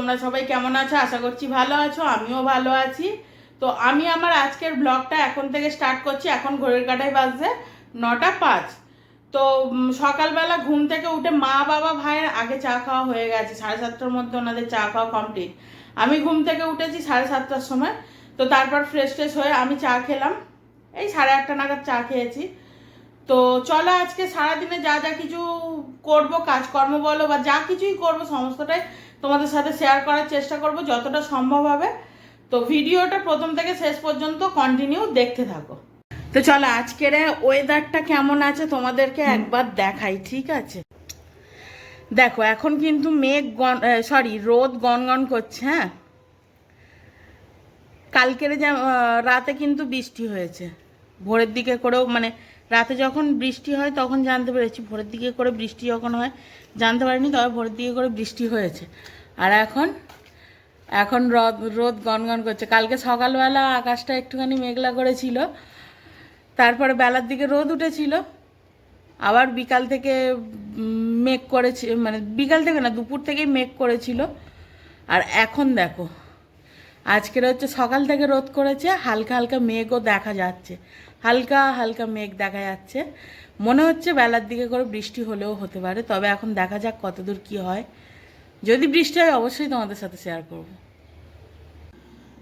তোমরা সবাই কেমন আছো? আশা করছি ভালো আছো, আমিও ভালো আছি। তো আমি আমার আজকের ব্লগটা এখন থেকে স্টার্ট করছি। এখন ঘড়ির কাটায় বাজছে নটা পাঁচ। তো সকালবেলা ঘুম থেকে উঠে মা, বাবা, ভাইয়ের আগে চা খাওয়া হয়ে গেছে। সাড়ে সাতটার মধ্যে ওনাদের চা খাওয়া কমপ্লিট। আমি ঘুম থেকে উঠেছি সাড়ে সাতটার সময়। তো তারপর ফ্রেশ ট্রেশ হয়ে আমি চা খেলাম। এই সাড়ে আটটা নাগাদ চা খেয়েছি। তো চলো আজকে সারাদিনে যা যা কিছু করব কাজকর্ম বলো বা যা কিছুই করব সমস্তটাই তোমাদের সাথে শেয়ার করার চেষ্টা করব যতটা সম্ভব হবে। তো ভিডিওটা প্রথম থেকে শেষ পর্যন্ত কন্টিনিউ দেখতে থাকো। তো চলো আজকের ওয়েদারটা কেমন আছে তোমাদেরকে একবার দেখাই ঠিক আছে? দেখো এখন কিন্তু মেঘ গন সরি রোদ গনগন করছে হ্যাঁ? কালকের যে রাতে কিন্তু বৃষ্টি হয়েছে। ভোরের দিকে করেও মানে রাতে যখন বৃষ্টি হয়, তখন জানতে পেরেছি। ভোরের দিকে করে বৃষ্টি যখন হয়, জানতে পারিনি, তবে ভোরের দিকে করে বৃষ্টি হয়েছে। আর এখন? এখন রোদ রোদ গনগন করছে। কালকে সকালবেলা আকাশটা একটুখানি মেঘলা করেছিল। তারপরে বেলার দিকে রোদ উঠেছিল। আবার বিকাল থেকে মেঘ করেছে মানে বিকাল থেকে না, দুপুর থেকেই মেঘ করেছিল। আর এখন দেখো আজকের হচ্ছে সকাল থেকে রোদ করেছে, হালকা হালকা মেঘও দেখা যাচ্ছে। হালকা হালকা মেঘ দেখা যাচ্ছে। মনে হচ্ছে বেলার দিকে করে বৃষ্টি হলেও হতে পারে, তবে এখন দেখা যাক কতদূর কি হয়। যদি বৃষ্টি হয়, অবশ্যই তোমাদের সাথে শেয়ার করব।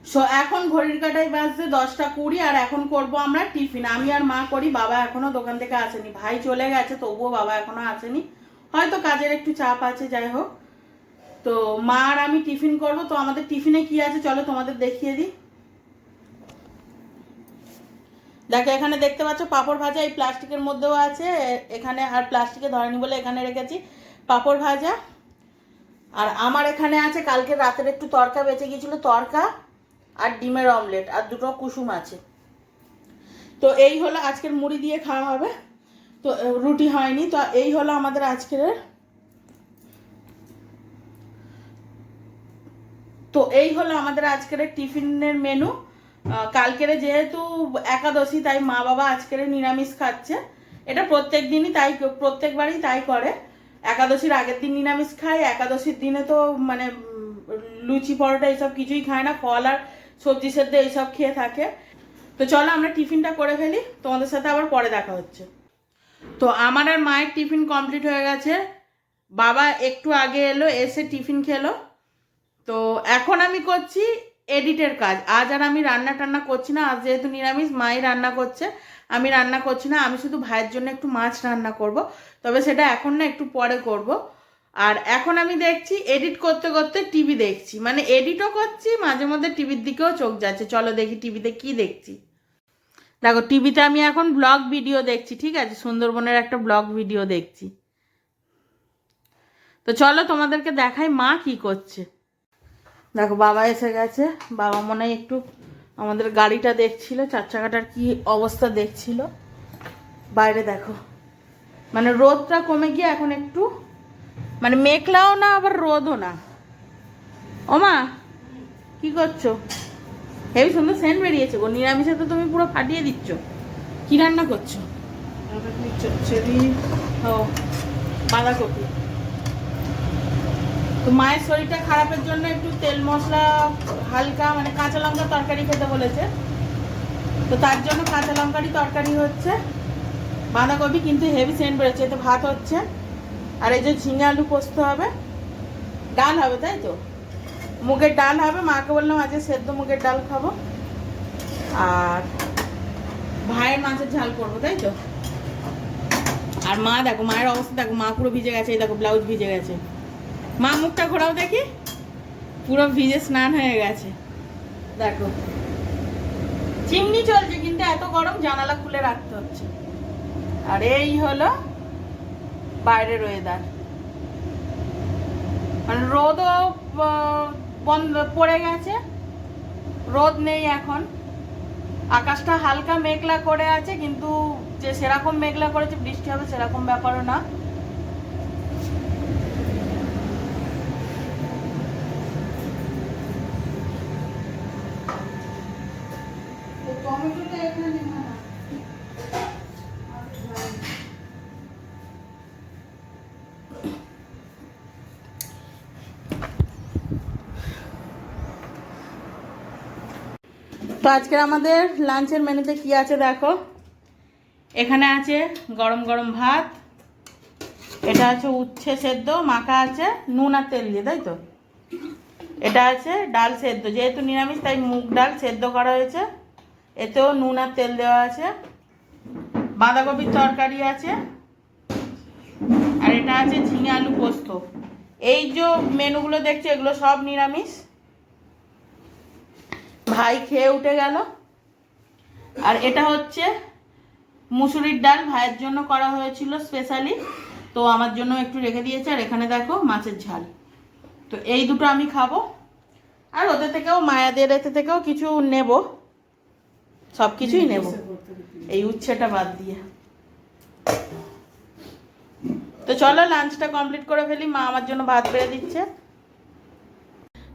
সো এখন ঘড়ির কাটায় বাজছে দশটা কুড়ি, আর এখন করব আমরা টিফিন। আমি আর মা করি, বাবা এখনও দোকান থেকে আসেনি। ভাই চলে গেছে, তবুও বাবা এখনও আসেনি। হয়তো কাজের একটু চাপ আছে, যাই হোক। তো মা আর আমি টিফিন করব, তো আমাদের টিফিনে কি আছে চলো তোমাদের দেখিয়ে দিই। দেখো, এখানে দেখতে পাচ্ছ পাঁপড় ভাজা এই প্লাস্টিকের মধ্যেও আছে, এখানে আর প্লাস্টিকে ধরেনি বলে এখানে রেখেছি। পাঁপড় ভাজা, আর আমার এখানে আছে, কালকে রাতের একটু তরকা বেঁচে গিয়েছিল, তরকা আর ডিমের অমলেট, আর দুটো কুসুম আছে। তো এই হলো আজকের মুড়ি দিয়ে খাওয়া হবে। তো, রুটি হয়নি, তো এই হলো আমাদের আজকের তো এই হলো আমাদের আজকের টিফিনের মেনু কালকের যেহেতু একাদশী, তাই মা বাবা আজকের নিরামিষ খাচ্ছে। এটা প্রত্যেক দিনই তাই, প্রত্যেকবারই তাই করে। একাদশীর আগের দিন নিরামিষ খায়, একাদশীর দিনে তো মানে লুচি, পরোটা এইসব কিছুই খায় না, ফল আর সবজি সেদ্ধ এইসব খেয়ে থাকে। তো চলো আমরা টিফিনটা করে ফেলি, তোমাদের সাথে আবার পরে দেখা হচ্ছে। তো আমার আর মায়ের টিফিন কমপ্লিট হয়ে গেছে। বাবা একটু আগে এলো, এসে টিফিন খেলো। তো এখন আমি করছি এডিটের কাজ। আজ আর আমি রান্না টান্না করছি না, আজ যেহেতু নিরামিষ, মাই রান্না করছে। আমি রান্না করছি না, আমি শুধু ভাইয়ের জন্য একটু মাছ রান্না করব, তবে সেটা এখন না একটু পরে করব। আর এখন আমি দেখছি এডিট করতে করতে টিভি দেখছি মানে এডিটও করছি, মাঝে মধ্যে টিভির দিকেও চোখ যাচ্ছে। চলো দেখি টিভিতে কি দেখছি। দেখো, টিভিতে আমি এখন ব্লগ ভিডিও দেখছি, ঠিক আছে? সুন্দরবনের একটা ব্লগ ভিডিও দেখছি। তো চলো তোমাদেরকে দেখাই মা কি করছে। দেখো বাবা এসে গেছে। বাবা মনে হয় একটু আমাদের গাড়িটা দেখছিল চার চাকাটার কি অবস্থা দেখছিল। বাইরে দেখো। মানে রোদটা কমে গিয়ে এখন একটু মানে মেঘলাও না আবার রোদও না। ও মা কি করছ? হেবি সুন্দর সেন্ট বেরিয়েছে গো। নিরামিষে তো তুমি পুরো ফাটিয়ে দিচ্ছ। কি রান্না করছ? বাঁধাকপি। তো মায়ের শরীরটা খারাপের জন্য একটু তেল মশলা, হালকা মানে কাঁচা লঙ্কা তরকারি খেতে বলেছে। তো তার জন্য কাঁচা লঙ্কারই তরকারি হচ্ছে। বাঁধাকপি কিন্তু হেভি সেন্ট বেরোচ্ছে, এতে ভাত হচ্ছে। আর এই যে ঝিঙে আলু পোস্ত হবে, ডাল হবে, তাই তো? মুগের ডাল হবে, মাকে বললাম আজকে সেদ্ধ মুগের ডাল খাব। আর ভাইয়ের মাছের ঝাল করব, তাই তো? আর মা দেখো, মায়ের অবস্থা দেখো, মা পুরো ভিজে গেছে, এই দেখো ব্লাউজ ভিজে গেছে। মা মুখটা ঘোরাও দেখি। পুরো ভিজে স্নান হয়ে গেছে। দেখো। চিমনি চলছে, কিন্তু এত গরম জানালা খুলে রাখতে হচ্ছে। আর এই হলো বাইরের ওয়েদার মানে রোদও বন্ধ, পড়ে গেছে। রোদ নেই এখন। আকাশটা হালকা মেঘলা করে আছে, কিন্তু যে সেরকম মেঘলা করেছে, বৃষ্টি হবে সেরকম ব্যাপারও না। তো আজকে আমাদের লাঞ্চের মেনুতে কি আছে দেখো? এখানে আছে গরম গরম ভাত, এটা আছে উচ্ছে সেদ্ধ, মাখা আছে নুন আর তেল দিয়ে, তাই তো? এটা আছে ডাল সেদ্ধ, যেহেতু নিরামিষ, তাই মুগ ডাল সেদ্ধ করা হয়েছে। এতেও নুন আর তেল দেওয়া আছে, বাঁধাকপির তরকারি আছে, আর এটা আছে ঝিঙে আলু পোস্ত। এই যে মেনুগুলো দেখছ, এগুলো সব নিরামিষ। ভাই খেয়ে উঠে গেল। আর এটা হচ্ছে মুসুরির ডাল, ভাইয়ের জন্য করা হয়েছিল স্পেশালি তো আমার জন্য একটু রেখে দিয়েছে, আর এখানে দেখো মাছের ঝাল। তো এই দুটো আমি খাব। আর ওদের থেকেও, মায়াদের এতে থেকেও কিছু নেব। সব কিছুই নেব। এই উচ্ছেটা বাদ দিয়ে। তো চলো লাঞ্চটা কমপ্লিট করে ফেলি। মা আমার জন্য ভাত বেড়ে দিচ্ছে।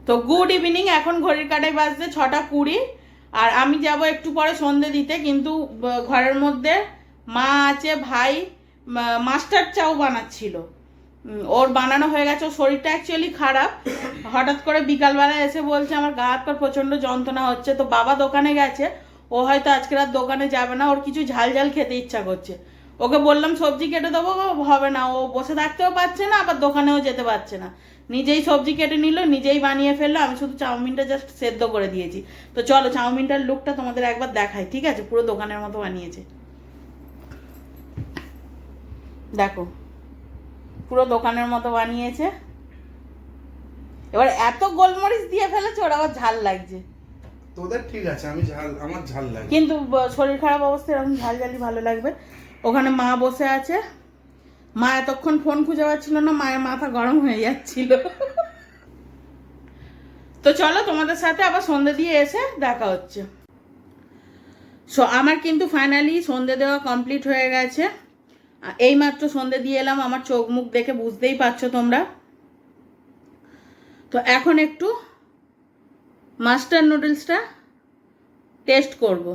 তো গুড ইভিনিং এখন ঘড়ির কাটায় বাজছে ছটা কুড়ি। আর আমি যাব একটু পরে সন্ধে দিতে কিন্তু ঘরের মধ্যে মা আছে ভাই মাস্টার চাও বানাচ্ছিল। ওর বানানো হয়ে গেছে। ওর শরীরটা অ্যাকচুয়ালি খারাপ। হঠাৎ করে বিকালবেলা এসে বলছে আমার গা হাত পা প্রচণ্ড যন্ত্রণা হচ্ছে। তো বাবা দোকানে গেছে। ও হয়তো আজকে আর দোকানে যাবে না, ওর কিছু ঝাল ঝাল খেতে ইচ্ছা করছে। ওকে বললাম, সবজি কেটে দেবো হবে না, ও বসে থাকতেও পারছে না, আবার দোকানেও যেতে পারছে না। নিজেই সবজি কেটে নিল, নিজেই বানিয়ে ফেলল, আমি শুধু চাউমিনটা জাস্ট সেদ্ধ করে দিয়েছি। তো চলো, চাউমিনটার লুকটা তোমাদের একবার দেখাই, ঠিক আছে? পুরো দোকানের মতো বানিয়েছে। দেখো, পুরো দোকানের মতো বানিয়েছে। এবার এত গোলমরিচ দিয়ে ফেলেছে, ওর আবার ঝাল লাগছে। তোদের ঠিক আছে, আমি ঝাল, আমার ঝাল লাগে কিন্তু শরীর খারাপ অবস্থায় এরকম ঝাল ঝালি ভালো লাগবে। ওখানে মা বসে আছে। মা এতক্ষণ ফোন খুঁজে পাচ্ছিল না, মায়ের মাথা গরম হয়ে যাচ্ছিল। তো চলো, তোমাদের সাথে আবার সন্ধে দিয়ে এসে দেখা হচ্ছে। সো আমার কিন্তু ফাইনালি সন্ধে দেওয়া কমপ্লিট হয়ে গেছে। এইমাত্র সন্ধে দিয়ে এলাম, আমার চোখ মুখ দেখে বুঝতেই পারছ তোমরা। তো এখন একটু মাস্টার নুডলসটা টেস্ট করব।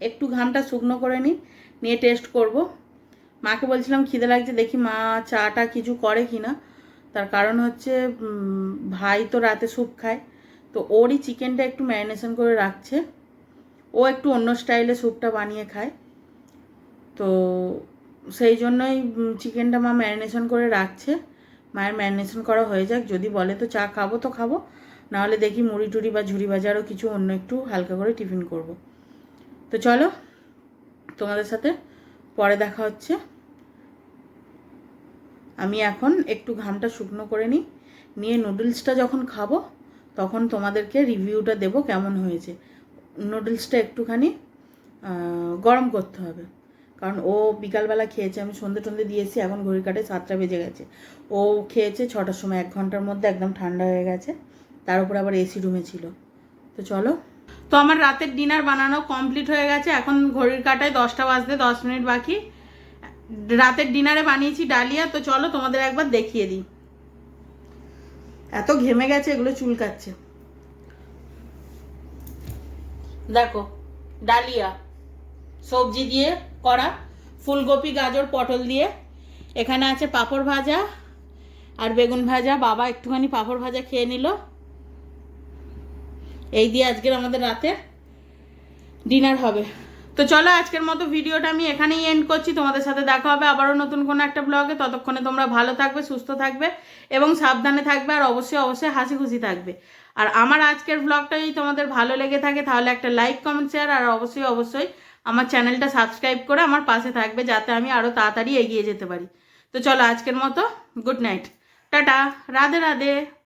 একটু ঘামটা শুকনো করে নিই নিয়ে টেস্ট করব। মাকে বলছিলাম, খিদে লাগছে, দেখি মা চাটা কিছু করে কি না তার কারণ হচ্ছে ভাই তো রাতে স্যুপ খায়, তো ওরই চিকেনটা একটু ম্যারিনেশন করে রাখছে। ও একটু অন্য স্টাইলে স্যুপটা বানিয়ে খায়। তো সেই জন্যই চিকেনটা মা ম্যারিনেশন করে রাখছে। মায়ের ম্যারিনেশন করা হয়ে যাক, যদি বলে তো চা খাব তো খাব। নাহলে দেখি মুড়ি টুড়ি বা ঝুড়ি বাজারও কিছু অন্য একটু হালকা করে টিফিন করব। তো চলো, তোমাদের সাথে পরে দেখা হচ্ছে। আমি এখন একটু ঘামটা শুকনো করে নিই, নিয়ে নুডলসটা যখন খাব, তখন তোমাদেরকে রিভিউটা দেবো কেমন হয়েছে। নুডলসটা একটুখানি গরম করতে হবে। কারণ ও বিকালবেলা খেয়েছে, আমি সন্ধে টন্ধে দিয়েছি, এখন ঘড়ি কাটে সাতটা বেজে গেছে। ও খেয়েছে ছটার সময়, এক ঘণ্টার মধ্যে একদম ঠান্ডা হয়ে গেছে। তার উপর আবার এসি রুমে ছিল। তো চলো। তো আমার রাতের ডিনার বানানো কমপ্লিট হয়ে গেছে। এখন ঘড়ির কাটায় দশটা বাজতে দশ মিনিট বাকি। রাতের ডিনারে বানিয়েছি ডালিয়া। তো চলো তোমাদের একবার দেখিয়ে দিই। এত ঘেমে গেছে, এগুলো চুলকাচ্ছে। দেখো, ডালিয়া। সবজি দিয়ে করা। ফুলকপি, গাজর, পটল দিয়ে। এখানে আছে পাঁপড় ভাজা আর বেগুন ভাজা। বাবা একটুখানি পাঁপড় ভাজা খেয়ে নিল। এই দিয়ে আজকের আমাদের রাতে ডিনার হবে। তো চলো আজকের মতো ভিডিওটা আমি এখানেই এন্ড করছি। তোমাদের সাথে দেখা হবে আবারও নতুন কোনো একটা ব্লগে ততক্ষণে তোমরা ভালো থাকবে, সুস্থ থাকবে এবং সাবধানে থাকবে আর অবশ্যই অবশ্যই হাসি খুশি থাকবে। আর আমার আজকের ব্লগটা যদি তোমাদের ভালো লেগে থাকে, তাহলে একটা লাইক কমেন্ট শেয়ার আর অবশ্যই অবশ্যই আমার চ্যানেলটা সাবস্ক্রাইব করে আমার পাশে থাকবে যাতে আমি আরও তাড়াতাড়ি এগিয়ে যেতে পারি। তো চলো আজকের মতো good night tata, Radhe Radhe.